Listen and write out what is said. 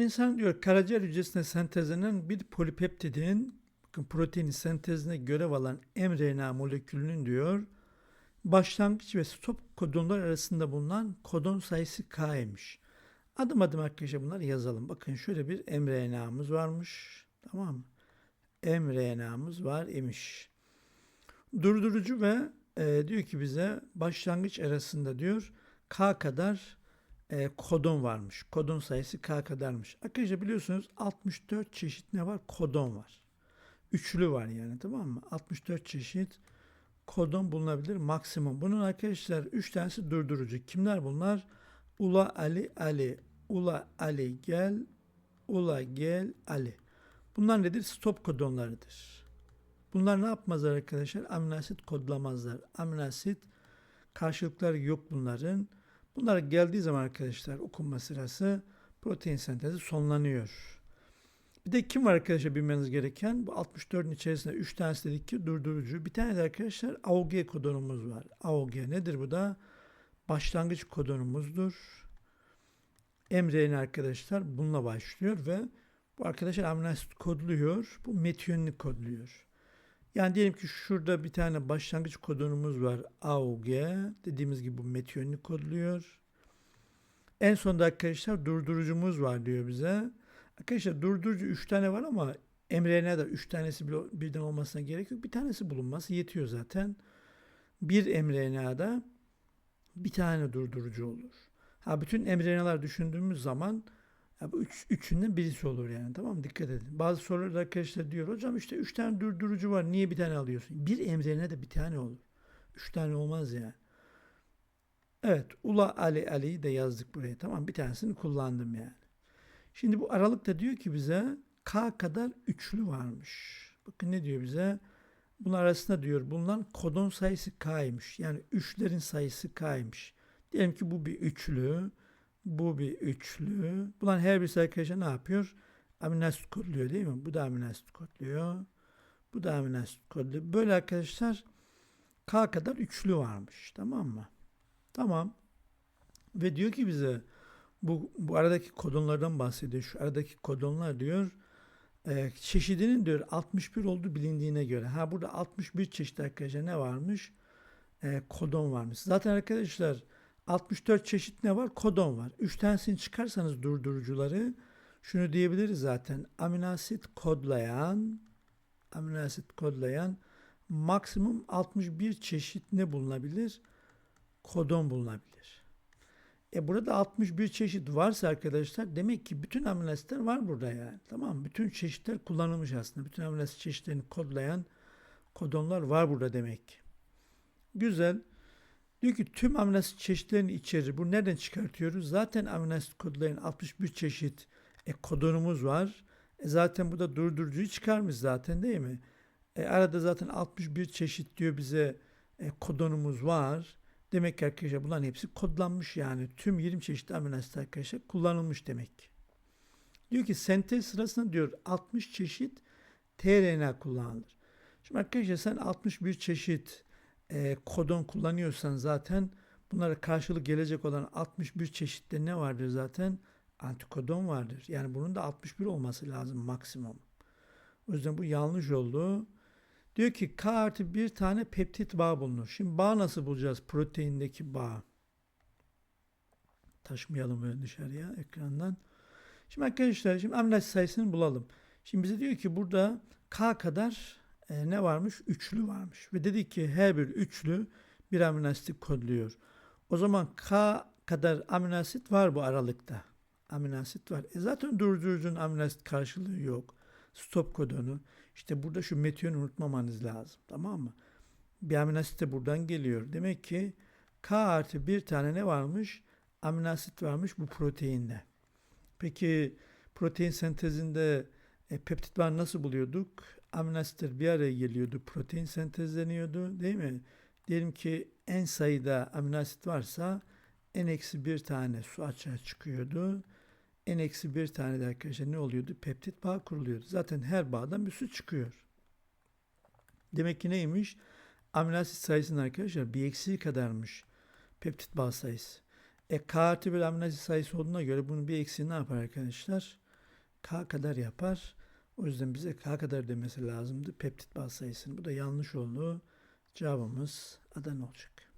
İnsan diyor karaciğer hücresinde sentezlenen bir polipeptidin bakın sentezine görev alan mRNA molekülünün diyor başlangıç ve stop kodonlar arasında bulunan kodon sayısı K'ymiş. Adım adım arkadaşlar bunları yazalım. Bakın şöyle bir mRNA'mız varmış. Tamam mı? mRNA'mız var imiş. Durdurucu ve e, diyor ki bize başlangıç arasında diyor K kadar e, kodon varmış. Kodon sayısı K kadarmış. Arkadaşlar biliyorsunuz 64 çeşit ne var? Kodon var. Üçlü var yani tamam mı? 64 çeşit kodon bulunabilir maksimum. Bunun arkadaşlar 3 tanesi durdurucu. Kimler bunlar? Ula Ali Ali. Ula Ali gel. Ula gel Ali. Bunlar nedir? Stop kodonlarıdır. Bunlar ne yapmazlar arkadaşlar? Aminoasit kodlamazlar. Aminoasit karşılıkları yok bunların. Bunlar geldiği zaman arkadaşlar okunma sırası protein sentezi sonlanıyor. Bir de kim var arkadaşlar bilmeniz gereken? Bu 64'ün içerisinde 3 tanesi dedik ki durdurucu. Bir tane de arkadaşlar AUG kodonumuz var. AUG nedir bu da? Başlangıç kodonumuzdur. mRNA arkadaşlar bununla başlıyor ve bu arkadaşlar amino kodluyor. Bu metiyonini kodluyor. Yani diyelim ki şurada bir tane başlangıç kodonumuz var. AUG. Dediğimiz gibi bu metiyonini kodluyor. En sonunda arkadaşlar durdurucumuz var diyor bize. Arkadaşlar durdurucu 3 tane var ama mRNA'da 3 tanesi birden olmasına gerek yok. Bir tanesi bulunması yetiyor zaten. Bir mRNA'da bir tane durdurucu olur. Ha bütün mRNA'lar düşündüğümüz zaman ya bu üç, üçünden birisi olur yani tamam mı? Dikkat edin. Bazı sorularda arkadaşlar diyor hocam işte üç tane durdurucu var niye bir tane alıyorsun? Bir mRNA da bir tane olur. Üç tane olmaz ya. Evet Ula Ali Ali'yi de yazdık buraya tamam bir tanesini kullandım yani. Şimdi bu aralıkta diyor ki bize K kadar üçlü varmış. Bakın ne diyor bize? Bunun arasında diyor bulunan kodon sayısı K'ymış. Yani üçlerin sayısı K'ymış. Diyelim ki bu bir üçlü. Bu bir üçlü. Bunların her birisi arkadaşlar ne yapıyor? Amino asit kodluyor değil mi? Bu da amino asit kodluyor. Bu da amino asit kodluyor. Böyle arkadaşlar K kadar üçlü varmış. Tamam mı? Tamam. Ve diyor ki bize bu, bu aradaki kodonlardan bahsediyor. Şu aradaki kodonlar diyor e, çeşidinin diyor 61 olduğu bilindiğine göre. Ha burada 61 çeşit arkadaşlar ne varmış? E, kodon varmış. Zaten arkadaşlar 64 çeşit ne var? Kodon var. 3 tanesini çıkarsanız durdurucuları şunu diyebiliriz zaten. Aminoasit kodlayan aminoasit kodlayan maksimum 61 çeşit ne bulunabilir? Kodon bulunabilir. E burada 61 çeşit varsa arkadaşlar demek ki bütün aminoasitler var burada yani. Tamam mı? Bütün çeşitler kullanılmış aslında. Bütün aminoasit çeşitlerini kodlayan kodonlar var burada demek ki. Güzel. Diyor ki tüm aminoasit çeşitlerini içerir. Bu nereden çıkartıyoruz? Zaten aminoasit kodlayan 61 çeşit e, kodonumuz var. E, zaten bu da durdurucuyu çıkarmış zaten değil mi? E, arada zaten 61 çeşit diyor bize e, kodonumuz var. Demek ki arkadaşlar bunların hepsi kodlanmış yani. Tüm 20 çeşit aminoasit arkadaşlar kullanılmış demek. Diyor ki sentez sırasında diyor 60 çeşit tRNA kullanılır. Şimdi arkadaşlar sen 61 çeşit e, kodon kullanıyorsan zaten bunlara karşılık gelecek olan 61 çeşitte ne vardır zaten? Antikodon vardır. Yani bunun da 61 olması lazım maksimum. O yüzden bu yanlış oldu. Diyor ki K artı bir tane peptit bağ bulunur. Şimdi bağ nasıl bulacağız? Proteindeki bağ. Taşmayalım böyle dışarıya ekrandan. Şimdi arkadaşlar şimdi amino sayısını bulalım. Şimdi bize diyor ki burada K kadar e, ne varmış? Üçlü varmış. Ve dedik ki her bir üçlü bir amino asit kodluyor. O zaman K kadar amino asit var bu aralıkta. Amino asit var. E zaten durdurucunun amino asit karşılığı yok. Stop kodonu. İşte burada şu metiyonu unutmamanız lazım. Tamam mı? Bir amino asit de buradan geliyor. Demek ki K artı bir tane ne varmış? Amino asit varmış bu proteinde. Peki protein sentezinde e, peptit bağını nasıl buluyorduk? Amino asitler bir araya geliyordu. Protein sentezleniyordu. Değil mi? Diyelim ki en sayıda amino asit varsa en eksi bir tane su açığa çıkıyordu. En eksi bir tane de arkadaşlar ne oluyordu? Peptit bağ kuruluyordu. Zaten her bağdan bir su çıkıyor. Demek ki neymiş? Amino asit sayısının arkadaşlar bir eksiği kadarmış. Peptit bağ sayısı. E, K artı bir amino asit sayısı olduğuna göre bunun bir eksiği ne yapar arkadaşlar? K kadar yapar. O yüzden bize K kadar demesi lazımdı peptit baz sayısını. Bu da yanlış oldu. Cevabımız Adana olacak.